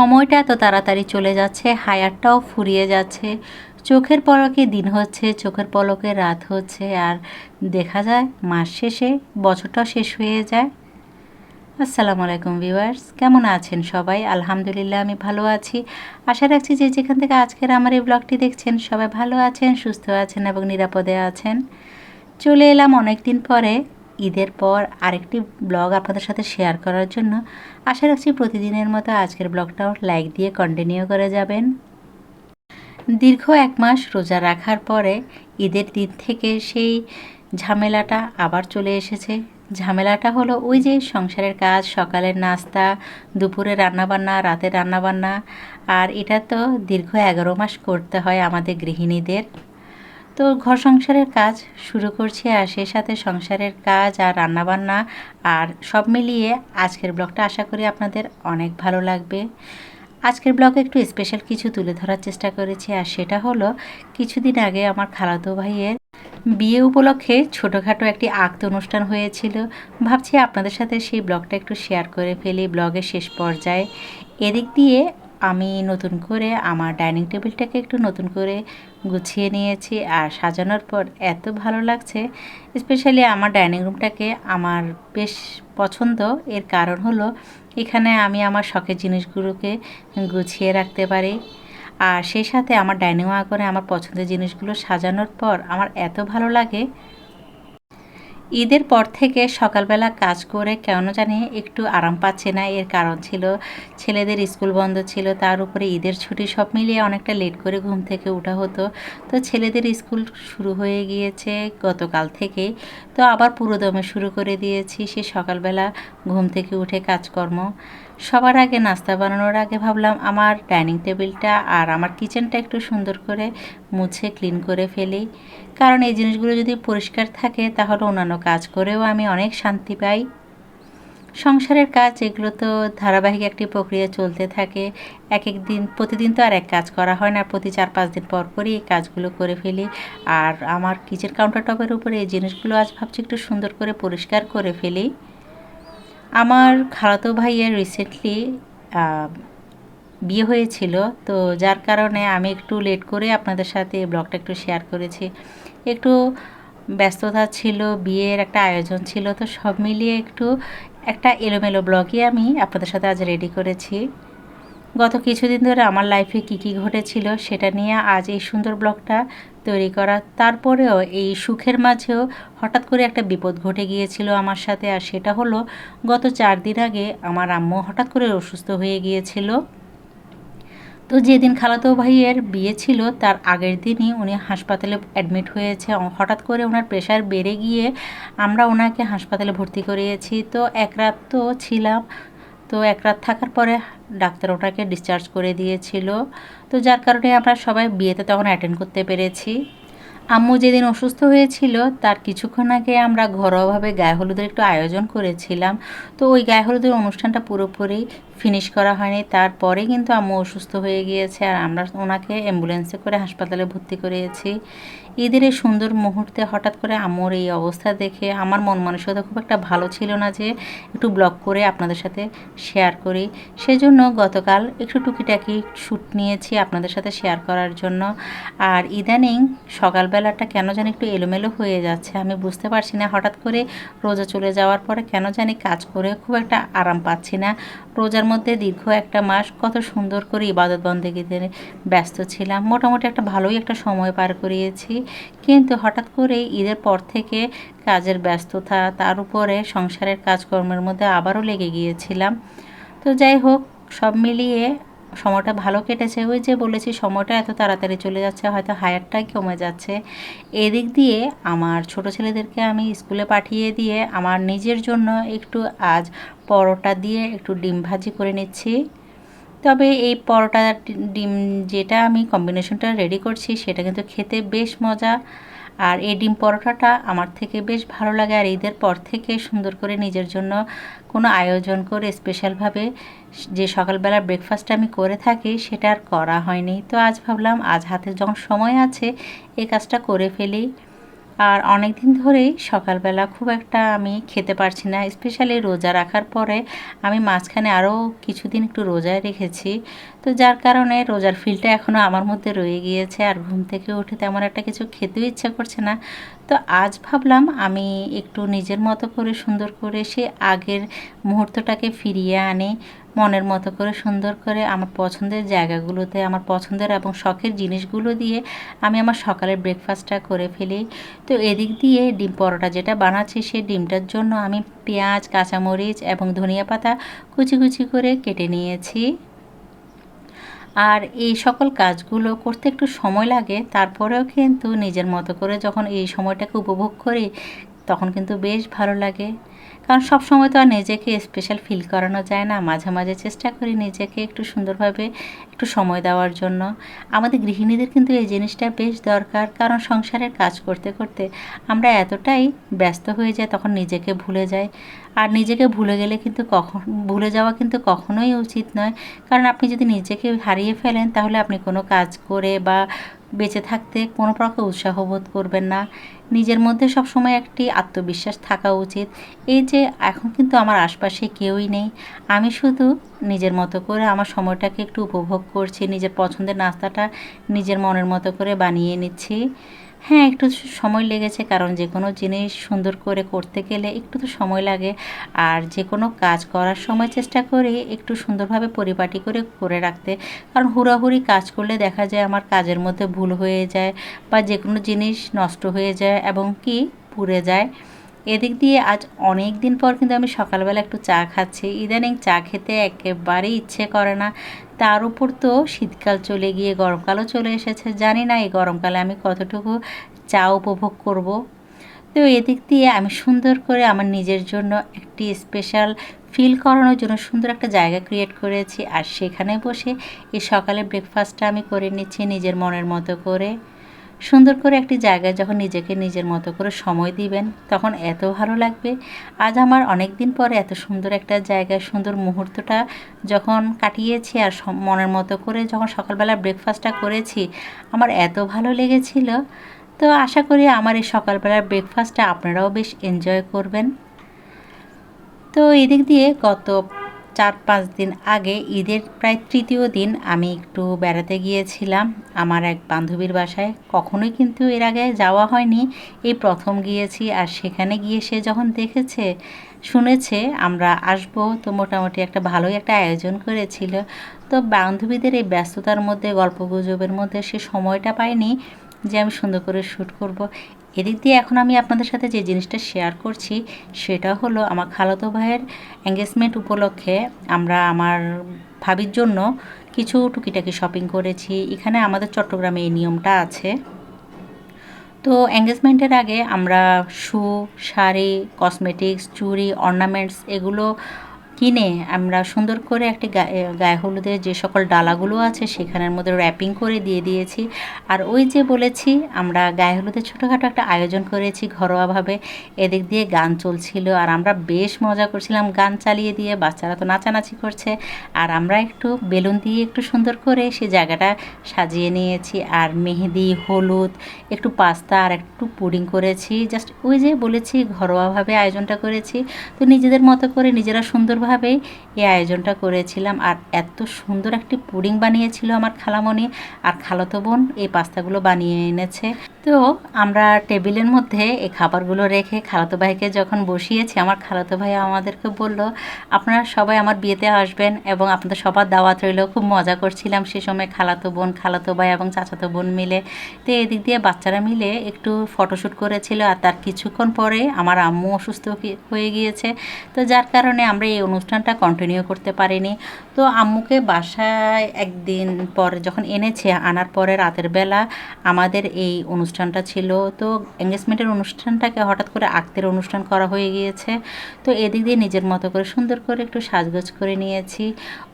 সময়টা এত তাড়াতাড়ি চলে যাচ্ছে, হায়ারটাও ফুরিয়ে যাচ্ছে। চোখের পলকে দিন হচ্ছে, চোখের পলকে রাত হচ্ছে, আর দেখা যায় মাস শেষে বছরটাও শেষ হয়ে যায়। আসসালামু আলাইকুম ভিউয়ার্স, কেমন আছেন সবাই? আলহামদুলিল্লাহ, আমি ভালো আছি। আশা রাখছি যে যেখান থেকে আজকের আমার এই ব্লগটি দেখছেন, সবাই ভালো আছেন, সুস্থ আছেন এবং নিরাপদে আছেন। চলে এলাম অনেক দিন পরে ঈদের পর আরেকটি ব্লগ আপনাদের সাথে শেয়ার করার জন্য আশা রাখছি প্রতিদিনের মতো আজকের ব্লগটাও লাইক দিয়ে কন্টিনিউ করে যাবেন। দীর্ঘ এক মাস রোজা রাখার পরে ঈদের দিন থেকে সেই ঝামেলাটা আবার চলে এসেছে। ঝামেলাটা হলো ওই যে সংসারের কাজ, সকালের নাস্তা, দুপুরে রান্নাবান্না, রাতের রান্নাবান্না, আর এটা তো দীর্ঘ এগারো মাস করতে হয় আমাদের গৃহিণীদের। তো ঘর সংসারের কাজ শুরু করছি আর সেই সাথে সংসারের কাজ আর রান্নাবান্না আর সব মিলিয়ে আজকের ব্লগটা আশা করি আপনাদের অনেক ভালো লাগবে। আজকের ব্লগে একটু স্পেশাল কিছু তুলে ধরার চেষ্টা করেছি আর সেটা হলো কিছুদিন আগে আমার খালাতো ভাইয়ের বিয়ে উপলক্ষে ছোটোখাটো একটি আক্ত অনুষ্ঠান হয়েছিল। ভাবছি আপনাদের সাথে সেই ব্লগটা একটু শেয়ার করে ফেলি ব্লগের শেষ পর্যায়ে। এদিক দিয়ে আমি নতুন করে আমার ডাইনিং টেবিলটাকে একটু নতুন করে গুছিয়ে নিয়েছি আর সাজানোর পর এত ভালো লাগছে স্পেশালি আমার ডাইনিং রুমটাকে আমার বেশ পছন্দ। এর কারণ হলো, এখানে আমি আমার শখের জিনিসগুলোকে গুছিয়ে রাখতে পারি। আর সেই সাথে আমার ডাইনিং করে আমার পছন্দের জিনিসগুলো সাজানোর পর আমার এত ভালো লাগে ঈদের পর থেকে সকালবেলা কাজ করে কেন জানি একটু আরাম পাচ্ছে না। এর কারণ ছিল ছেলেদের স্কুল বন্ধ ছিল, তার উপরে ঈদের ছুটি সব মিলিয়ে অনেকটা লেট করে ঘুম থেকে ওঠা হতো। তো ছেলেদের স্কুল শুরু হয়ে গিয়েছে গতকাল থেকে। তো আবার পুরোদমে শুরু করে দিয়েছি সে সকালবেলা ঘুম থেকে উঠে কাজকর্ম। সবার আগে নাস্তা বানানোর আগে ভাবলাম আমার ডাইনিং টেবিলটা আর আমার কিচেনটা একটু সুন্দর করে মুছে, ক্লিন করে ফেলি। কারণ এই জিনিসগুলো যদি পরিষ্কার থাকে, তাহলে অন্যান্য কাজ করেও আমি অনেক শান্তি পাই। সংসারের কাজ, এগুলো তো ধারাবাহিক একটি প্রক্রিয়া চলতে থাকে। এক এক দিন, প্রতিদিন তো আর এক কাজ করা হয় না। প্রতি চার পাঁচ দিন পর পরই এই কাজগুলো করে ফেলি। আর আমার কিচেন কাউন্টার টপের উপরে এই জিনিসগুলো আজ ভাবছি একটু সুন্দর করে পরিষ্কার করে ফেলি। আমার খালাতো ভাইয়ের রিসেন্টলি বিয়ে হয়েছিল, তো যার কারণে আমি একটু লেট করে আপনাদের সাথে ব্লগটা একটু শেয়ার করেছি। একটু ব্যস্ততা ছিল, বিয়ের একটা আয়োজন ছিল, তো সব মিলিয়ে একটু একটা এলোমেলো ব্লগই আমি আপনাদের সাথে আজ রেডি করেছি। গত কিছুদিন ধরে আমার লাইফে কী কী ঘটেছিল সেটা নিয়ে আজ এই সুন্দর ব্লগটা তৈরি করা। তারপরেও এই সুখের মাঝেও হঠাৎ করে একটা বিপদ ঘটে গিয়েছিল আমার সাথে, আর সেটা হলো গত চার দিন আগে আমার আম্মু হঠাৎ করে অসুস্থ হয়ে গিয়েছিল। তো যেদিন খালাতো ভাইয়ের বিয়ে ছিল, তার আগের দিনই উনি হাসপাতালে অ্যাডমিট হয়েছে। হঠাৎ করে ওনার প্রেশার বেড়ে গিয়ে আমরা ওনাকে হাসপাতালে ভর্তি করিয়েছি। তো এক রাত তো ছিলাম তো এক রাত থাকার পরে ডাক্তার ওটাকে ডিসচার্জ করে দিয়েছিল। তো যার কারণে আমরা সবাই বিয়েতে তখন অ্যাটেন্ড করতে পেরেছি। আম্মু যেদিন অসুস্থ হয়েছিল, তার কিছুক্ষণ আগে আমরা ঘরোয়াভাবে গায়ে হলুদের একটু আয়োজন করেছিলাম। তো ওই গায়ে হলুদের অনুষ্ঠানটা পুরোপুরি ফিনিশ করা হয়নি। তারপরে কিন্তু আম্মু অসুস্থ হয়ে গিয়েছে আর আমরা ওনাকে অ্যাম্বুলেন্সে করে হাসপাতালে ভর্তি করিয়েছি। ঈদের এই সুন্দর মুহূর্তে হঠাৎ করে আম্মুর এই অবস্থা দেখে আমার মন মানসিকতা খুব একটা ভালো ছিল না যে একটু ব্লগ করে আপনাদের সাথে শেয়ার করি। সেজন্য গতকাল একটু টুকিটাকি শ্যুট নিয়েছি আপনাদের সাথে শেয়ার করার জন্য। আর ইদানিং সকালবেলাটা কেন জানি একটু এলোমেলো হয়ে যাচ্ছে, আমি বুঝতে পারছি না। হঠাৎ করে রোজা চলে যাওয়ার পরে কেন জানি কাজ করে খুব একটা আরাম পাচ্ছি না। রোজার মধ্যে দীর্ঘ একটা মাস কত সুন্দর করে ইবাদত বন্দেগীতে ব্যস্ত ছিলাম। মোটামুটি একটা ভালোই একটা সময় পার করিয়েছি। কিন্তু হঠাৎ করে ঈদের পর থেকে কাজের ব্যস্ততা, তার উপরে সংসারের কাজকর্মের মধ্যে আবারও লেগে গিয়েছিলাম। তো যাই হোক, সব মিলিয়ে সময়টা ভালো কেটেছে। ওই যে বলেছি, সময়টা এত তাড়াতাড়ি চলে যাচ্ছে, হয়তো হায়ারটাই কমে যাচ্ছে। এদিক দিয়ে আমার ছোট ছেলেদেরকে আমি স্কুলে পাঠিয়ে দিয়ে আমার নিজের জন্য একটু আজ পরোটা দিয়ে একটু ডিম ভাজি করে নিচ্ছি। তবে এই পরোটা ডিম যেটা আমি কম্বিনেশনটা রেডি করছি, সেটা কিন্তু খেতে বেশ মজা। আর এই ডিম পরোটাটা আমার থেকে বেশ ভালো লাগে আর ঈদের পর থেকে সুন্দর করে নিজের জন্য কোনো আয়োজন করে স্পেশালভাবে যে সকালবেলার ব্রেকফাস্ট আমি করে থাকি সেটা আর করা হয়নি। তো আজ ভাবলাম, আজ হাতে যখন সময় আছে, এই কাজটা করে ফেলি। আর অনেক দিন ধরেই সকালবেলা খুব একটা আমি খেতে পারছি না স্পেশালি রোজা রাখার পরে আমি মাঝখানে আরও কিছুদিন একটু রোজায় রেখেছি। তো যার কারণে রোজার ফিলটা এখনও আমার মধ্যে রয়ে গিয়েছে আর ঘুম থেকে উঠে তেমন একটা কিছু খেতেও ইচ্ছা করছে না। তো আজ ভাবলাম আমি একটু নিজের মতো করে সুন্দর করে সে আগের মুহূর্তটাকে ফিরিয়ে আনি। মনের মতো করে সুন্দর করে আমার পছন্দের জায়গাগুলোতে, আমার পছন্দের এবং শখের জিনিসগুলো দিয়ে আমি আমার সকালের ব্রেকফাস্টটা করে ফেলি। তো এদিক দিয়ে ডিম পরোটা যেটা বানাচ্ছি, সেই ডিমটার জন্য আমি পেঁয়াজ, কাঁচামরিচ এবং ধনিয়া পাতা কুচি কুচি করে কেটে নিয়েছি। আর এই সকল কাজগুলো করতে একটু সময় লাগে, তারপরেও কিন্তু নিজের মতো করে যখন এই সময়টাকে উপভোগ করি, তখন কিন্তু বেশ ভালো লাগে। কারণ সব সময় তো আর নিজেকে স্পেশাল ফিল করানো যায় না। মাঝে মাঝে চেষ্টা করি নিজেকে একটু সুন্দরভাবে একটু সময় দেওয়ার জন্য। আমাদের গৃহিণীদের কিন্তু এই জিনিসটা বেশ দরকার, কারণ সংসারের কাজ করতে করতে আমরা এতটাই ব্যস্ত হয়ে যাই, তখন নিজেকে ভুলে যাই। আর নিজেকে ভুলে গেলে কিন্তু কখন ভুলে যাওয়া কিন্তু কখনোই উচিত নয়। কারণ আপনি যদি নিজেকে হারিয়ে ফেলেন, তাহলে আপনি কোনো কাজ করে বা বেঁচে থাকতে কোনো প্রকার উৎসাহ বোধ করবেন না। নিজের মধ্যে সব সময় একটি আত্মবিশ্বাস থাকা উচিত। এই যে এখন কিন্তু আমার আশপাশে কেউই নেই। আমি শুধু নিজের মতো করে আমার সময়টাকে একটু উপভোগ করছি, নিজের পছন্দের নাস্তাটা নিজের মনের মতো করে বানিয়ে নিচ্ছি। হ্যাঁ একটু সময় লেগেছে কারণ যে কোনো জিনিস সুন্দর করে করতে গেলে একটু তো সময় লাগে। আর যে কোনো কাজ করার সময় চেষ্টা করি একটু সুন্দরভাবে পরিপাটি করে করে রাখতে। কারণ হুড়াহুড়ি কাজ করলে দেখা যায় আমার কাজের মধ্যে ভুল হয়ে যায় বা যে কোনো জিনিস নষ্ট হয়ে যায় এবং কি পুড়ে যায়। এদিক দিয়ে আজ অনেক দিন পর কিন্তু আমি সকালবেলা একটু চা খাচ্ছি। ইদানিং চা খেতে একেবারেই ইচ্ছে করে না। তার উপর তো শীতকাল চলে গিয়ে গরমকালও চলে এসেছে। জানি না এই গরমকালে আমি কতটুকু চা উপভোগ করব। তো এদিক দিয়ে আমি সুন্দর করে আমার নিজের জন্য একটি স্পেশাল ফিল করানোর জন্য সুন্দর একটা জায়গা ক্রিয়েট করেছি। আর সেখানে বসে এই সকালে ব্রেকফাস্টটা আমি করে নিচ্ছি নিজের মনের মতো করে। সুন্দর করে একটি জায়গায় যখন নিজেকে নিজের মতো করে সময় দিবেন, তখন এত ভালো লাগবে। আজ আমার অনেক দিন পরে এত সুন্দর একটা জায়গায় সুন্দর মুহূর্তটা যখন কাটিয়েছি আর মনের মতো করে যখন সকালবেলা ব্রেকফাস্টটা করেছি, আমার এত ভালো লেগেছিল। তো আশা করি আমার এই সকালবেলার ব্রেকফাস্টটা আপনারাও বেশ এনজয় করবেন। তো এদিক দিয়ে গত চার পাঁচ দিন আগে, ঈদের প্রায় তৃতীয় দিন আমি একটু বেড়াতে গিয়েছিলাম। আমার এক বান্ধবীর বাসায়। কখনোই কিন্তু এর আগে যাওয়া হয়নি। এই প্রথম গিয়েছি আর সেখানে গিয়ে সে যখন দেখেছে, শুনেছে, আমরা আসব তো মোটামুটি একটা ভালোই একটা আয়োজন করেছিল। তো বান্ধবীদের এই ব্যস্ততার মধ্যে, গল্প গুজবের মধ্যে সে সময়টা পায়নি। যে আমি সুন্দর করে শ্যুট করব। এদিক দিয়ে এখন আমি আপনাদের সাথে যে জিনিসটা শেয়ার করছি, সেটা হলো আমার খালাতো ভাইয়ের এঙ্গেজমেন্ট উপলক্ষে আমরা আমার ভাবির জন্য কিছু টুকিটাকি শপিং করেছি। এখানে আমাদের চট্টগ্রামে এই নিয়মটা আছে। তো এঙ্গেজমেন্টের আগে আমরা শু শাড়ি কসমেটিক্স চুড়ি অর্নামেন্টস এগুলো কিনে আমরা সুন্দর করে একটি গায়ে গায়ে হলুদের যে সকল ডালাগুলো আছে, সেখানের মধ্যে র্যাপিং করে দিয়ে দিয়েছি। আর ওই যে বলেছি, আমরা গায়ে হলুদের ছোটোখাটো একটা আয়োজন করেছি ঘরোয়াভাবে। এদিক দিয়ে গান চলছিল, আর আমরা বেশ মজা করছিলাম গান চালিয়ে দিয়ে, বাচ্চারা তো নাচানাচি করছে। আর আমরা একটু বেলুন দিয়ে একটু সুন্দর করে সে জায়গাটা সাজিয়ে নিয়েছি। আর মেহেদি, হলুদ, একটু পাস্তা আর একটু পুডিং করেছি। জাস্ট ওই যে বলেছি, ঘরোয়াভাবে আয়োজনটা করেছি। তো নিজেদের মতো করে নিজেরা সুন্দরভাবে ভাবেই এই আয়োজনটা করেছিলাম। আর এত সুন্দর একটি পুডিং বানিয়েছিল আমার খালামণি। আর খালাতো বোন এই পাস্তাগুলো বানিয়ে এনেছে। তো আমরা টেবিলের মধ্যে এই খাবারগুলো রেখে খালাতো ভাইকে যখন বসিয়েছি, আমার খালাতো ভাই আমাদেরকে বলল, আপনারা সবাই আমার বিয়েতে আসবেন এবং আপনাদের সবার দাওয়াত রইল। খুব মজা করছিলাম সে সময় খালাতো বোন, খালাতো ভাই এবং চাচাতো বোন মিলে। তো এদিক দিয়ে বাচ্চারা মিলে একটু ফটোশ্যুট করেছিল। আর তার কিছুক্ষণ পরে আমার আম্মু অসুস্থ হয়ে গিয়েছে। তো যার কারণে আমরা এই অনুষ্ঠানটা কন্টিনিউ করতে পারিনি। তো আম্মুকে বাসায় একদিন পর যখন এনেছে, আনার পরে রাতের বেলা আমাদের এই অনুষ্ঠানটা ছিল। তো এঙ্গেজমেন্টের অনুষ্ঠানটাকে হঠাৎ করে আক্তের অনুষ্ঠান করা হয়ে গিয়েছে। তো এদিক দিয়ে নিজের মতো করে সুন্দর করে একটু সাজগোজ করে নিয়েছি।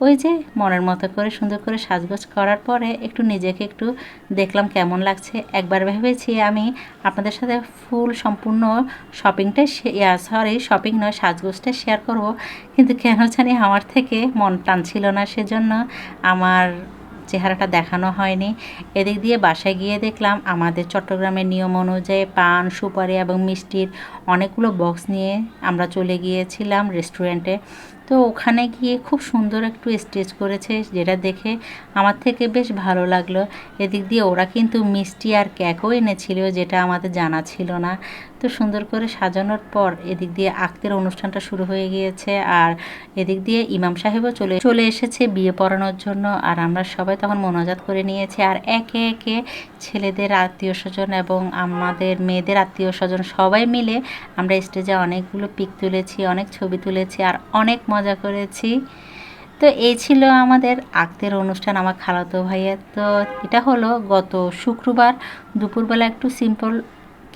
ওই যে মনের মতো করে সুন্দর করে সাজগোজ করার পরে একটু নিজেকে একটু দেখলাম কেমন লাগছে। একবার ভেবেছি আমি আপনাদের সাথে ফুল সম্পূর্ণ শপিংটা সরি শপিং নয় সাজগোজটা শেয়ার করব। কিন্তু কেন জানি আমার থেকে মন টানছিল না সেজন্য আমার চেহারাটা দেখানো হয়নি। এদিক দিয়ে বাসায় গিয়ে দেখলাম আমাদের চট্টগ্রামের নিয়ম অনুযায়ী পান, সুপারি এবং মিষ্টির অনেকগুলো বক্স নিয়ে আমরা চলে গিয়েছিলাম রেস্টুরেন্টে। তো ওখানে গিয়ে খুব সুন্দর একটু স্টেজ করেছে যেটা দেখে আমার থেকে বেশ ভালো লাগল। এদিক দিয়ে ওরা কিন্তু মিষ্টি আর কেকও এনেছিল যেটা আমাদের জানা ছিল না। তো সুন্দর করে সাজানোর পর এদিক দিয়ে আক্তের অনুষ্ঠানটা শুরু হয়ে গিয়েছে আর এদিক দিয়ে ইমাম সাহেবও চলে চলে এসেছে বিয়ে পড়ানোর জন্য আর আমরা সবাই তখন মোনাজাত করে নিয়েছি আর একে একে ছেলেদের আত্মীয় স্বজন এবং আমাদের মেয়েদের আত্মীয় স্বজন সবাই মিলে আমরা স্টেজে অনেকগুলো পিক তুলেছি, অনেক ছবি তুলেছি আর অনেক মজা করেছি। তো এই ছিল আমাদের আক্তের অনুষ্ঠান আমার খালাতো ভাইয়ের। তো এটা হলো গত শুক্রবার দুপুরবেলা একটু সিম্পল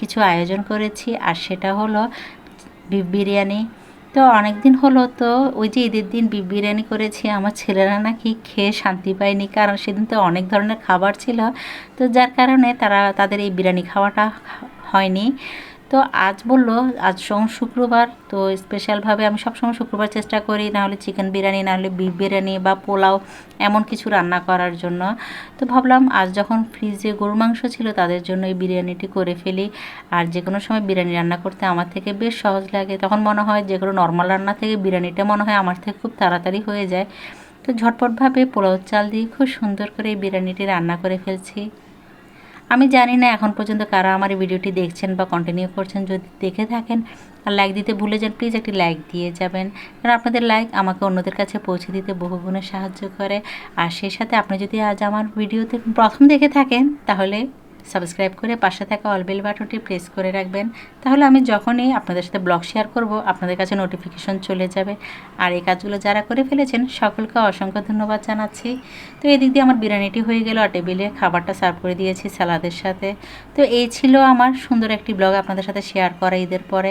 কিছু আয়োজন করেছি, আর সেটা হলো বিফ বিরিয়ানি। তো অনেক দিন হলো, তো ওই যে ঈদের দিন বিফ বিরিয়ানি করেছি, আমার ছেলেরা নাকি খেয়ে শান্তি পায়নি, কারণ সেদিন তো অনেক ধরনের খাবার ছিল। তো যার কারণে তারা, তাদের এই বিরিয়ানি খাওয়াটা হয়নি। তো আজ বলল, আজ সোম শুক্রবার, তো স্পেশালভাবে আমি সবসময় শুক্রবার চেষ্টা করি, নাহলে চিকেন বিরিয়ানি, নাহলে বিফ বিরিয়ানি বা পোলাও, এমন কিছু রান্না করার জন্য। তো ভাবলাম, আজ যখন ফ্রিজে গরু মাংস ছিল, তাদের জন্য এই বিরিয়ানিটি করে ফেলি। আর যে কোনো সময় বিরিয়ানি রান্না করতে আমার থেকে বেশ সহজ লাগে। তখন মনে হয় যে কোনো নর্মাল রান্না থেকে বিরিয়ানিটা মনে হয় আমার থেকে খুব তাড়াতাড়ি হয়ে যায়। তো ঝটপটভাবে পোলাও চাল দিয়ে খুব সুন্দর করে এই বিরিয়ানিটি রান্না করে ফেলছি। আমি জানি না এখন পর্যন্ত কারা আমার ভিডিওটি দেখছেন বা কন্টিনিউ করছেন। যদি দেখে থাকেন, আর লাইক দিতে ভুলে যান প্লিজ একটি লাইক দিয়ে যাবেন। কারণ আপনাদের লাইক আমাকে অন্যদের কাছে পৌঁছে দিতে বহুগুণে সাহায্য করে। আর সেই সাথে আপনি যদি আজ আমার ভিডিওতে প্রথম দেখে থাকেন, তাহলে সাবস্ক্রাইব করে পাশে থাকা অল বেল বাটনটি প্রেস করে রাখবেন। তাহলে আমি যখনই আপনাদের সাথে ব্লগ শেয়ার করব, আপনাদের কাছে নোটিফিকেশন চলে যাবে। আর এই কাজগুলো যারা করে ফেলেছেন, সকলকে অসংখ্য ধন্যবাদ জানাচ্ছি। তো এদিক দিয়ে আমার বিরিয়ানিটি হয়ে গেল, আর টেবিলে খাবারটা সার্ভ করে দিয়েছি স্যালাদের সাথে। তো এই ছিল আমার সুন্দর একটি ব্লগ আপনাদের সাথে শেয়ার করা ঈদের পরে।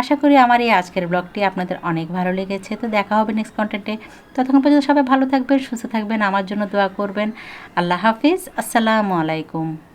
আশা করি আমার এই আজকের ব্লগটি আপনাদের অনেক ভালো লেগেছে। তো দেখা হবে নেক্সট কন্টেন্টে ততক্ষণ পর্যন্ত সবাই ভালো থাকবেন, সুস্থ থাকবেন, আমার জন্য দোয়া করবেন। আল্লাহ হাফিজ, আসসালামু আলাইকুম।